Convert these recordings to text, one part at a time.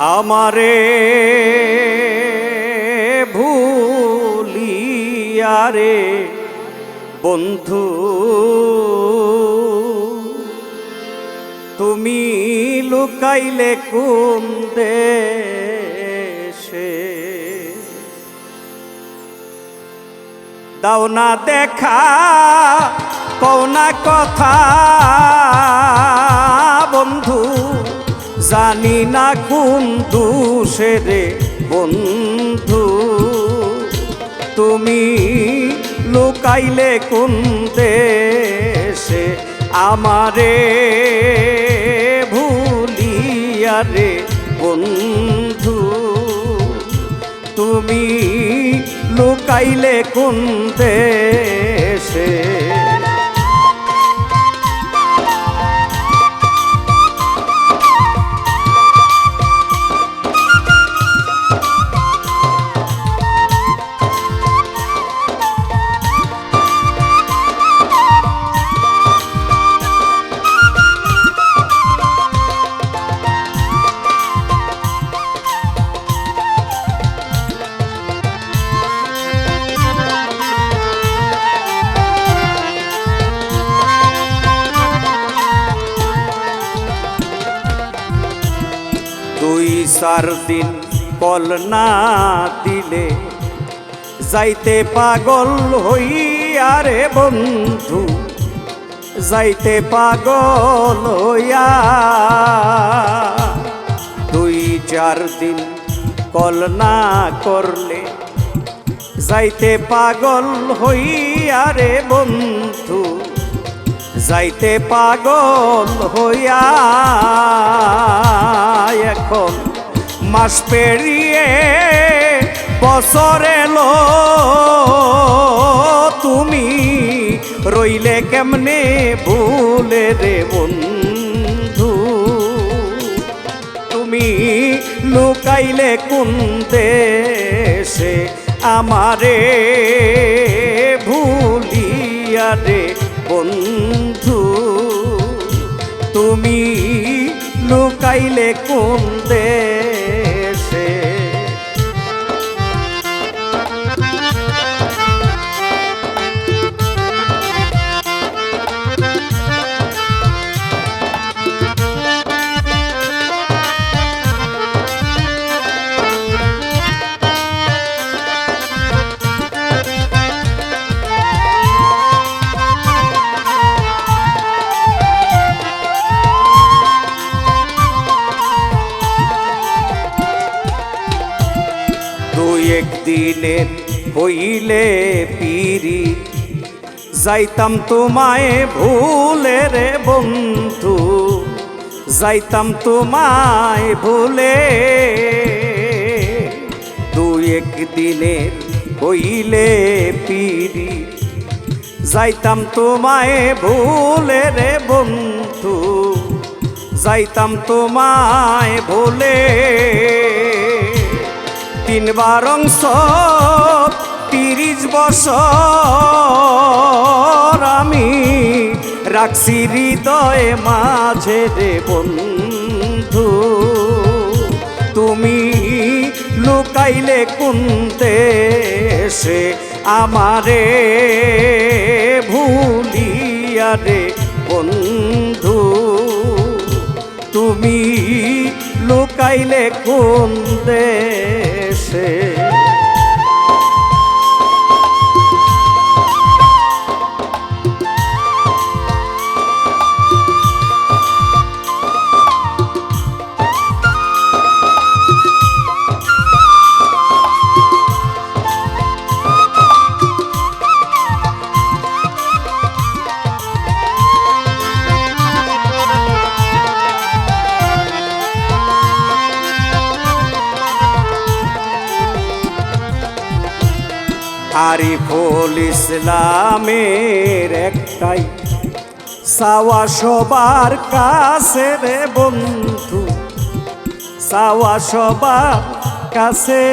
আমারে ভুলিয়ারে বন্ধু। তুমি লুকাইলে কোন দেশে? দাও না দেখা কৌনা কথা। জানি না কোন দুষে রে বন্ধু। তুমি লুকাইলে কোন দেশে আমারে ভুলিয়া রে বন্ধু। তুমি লুকাইলে কোন দেশে দুই চার দিন কল না দিলে যাইতে পাগল হইয়া রে বন্ধু, যাইতে পাগল হইয়া। দুই চার দিন কল না করলে যাইতে পাগল হইয়া রে বন্ধু, যাইতে পাগল হইয়া। এখন মাস পেরিয়ে বছর এলো। তুমি রইলে কেমনে ভুলে রে বন্ধু? তুমি লুকাইলে কোন দেশে আমারে ভুলিয়া রে বন্ধু? তুমি লুকাইলে কোন দেশে একদিনের হইলে পিরি। যাইতাম তোমায় ভুলে রে বন্ধু। যাইতাম তোমায় ভুলে। দুই একদিনের হইলে পিরি। যাইতাম তোমায় ভুলে রে বন্ধু। যাইতাম তোমায় ভুলে। তিনবার অংশ, তিরিশ বছর আমি রাখছি হৃদয়ে মাঝে রে বন্ধু। তুমি লুকাইলে কোন দেশে আমারে ভুলিয়া রে বন্ধু। তুমি লুকাইলে কোন দেশে você. আরিফুল ইসলামের একটাই। সাওয়া সবার কাছে রে বন্ধু। সাওয়া সবার কাছে।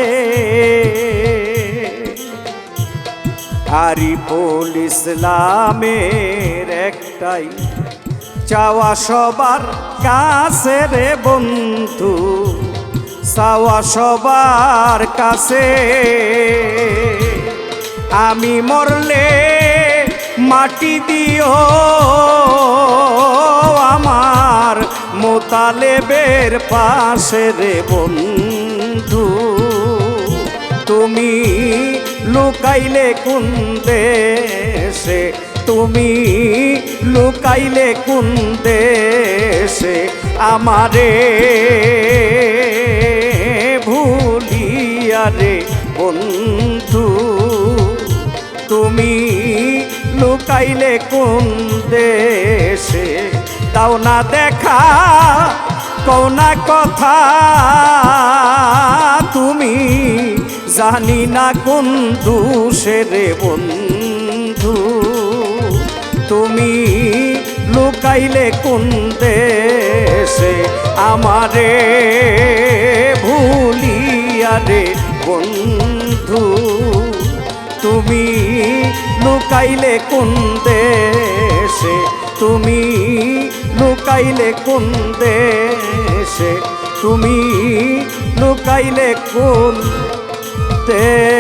আরিফুল ইসলামের একটাই। চাওয়া সবার কাছে রে বন্ধু। চাওয়া সবার কাছে। আমি মরলে মাটি দিও আমার মোতালেবের পাশে রে বন্ধু। তুমি লুকাইলে কোন দেশে? তুমি লুকাইলে কোন দেশে? আমারে ভুলিয়া রে লুকাইলে কোন দেশে? তাও না দেখা কৌনা কথা। তুমি জানি না কোন দুষে রে বন্ধু। তুমি লুকাইলে কোন দেশে? আমারে ভুলিয়া রে বন্ধু। তুমি লুকাইলে কোন দেশে? তুমি লুকাইলে কোন দেশে? তুমি লুকাইলে কোন দেশে